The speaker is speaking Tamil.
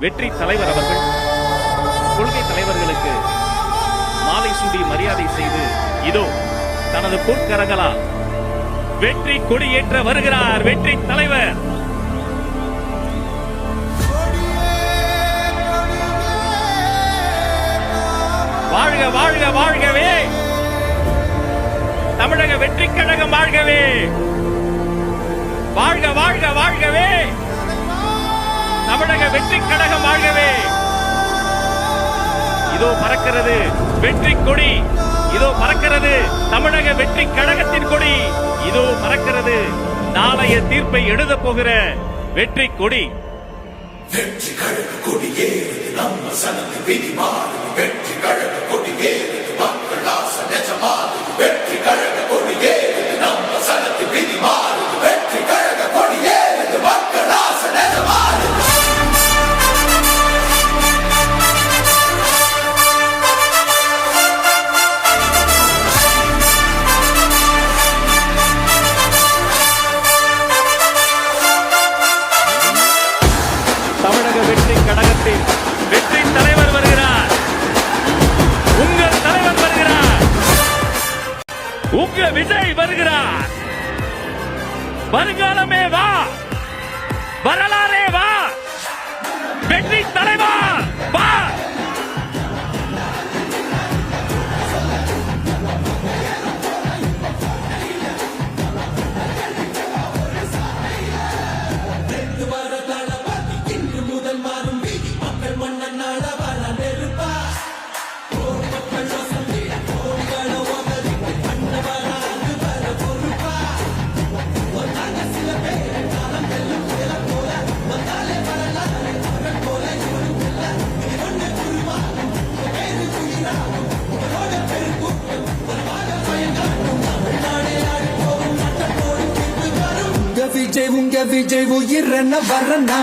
வெற்றி தலைவர் அவர்கள் கொள்கை தலைவர்களுக்கு மாலை சூடி மரியாதை செய்து இதோ தனது பொற்கரங்களால் வெற்றி கொடியேற்ற வருகிறார் வெற்றி தலைவர். வாழ்க வாழ்க வாழ்கவே. தமிழக வெற்றி கழகம் வாழ்கவே. வாழ்க வாழ்க வாழ்கவே. இதோ பறக்கிறது வெற்றி கொடி. இதோ பறக்கிறது தமிழக வெற்றி கழகத்தின் கொடி. இதோ பறக்கிறது நாளைய தீர்ப்பை எழுத போகிற வெற்றி கொடி. வெற்றி கழக கொடியே நம்ம சனத்து விதி உங்க விஜய் வருகிறார். வருங்காலமே வா. வரலாறே வா. விஜய் உயிர் என்ன வரனா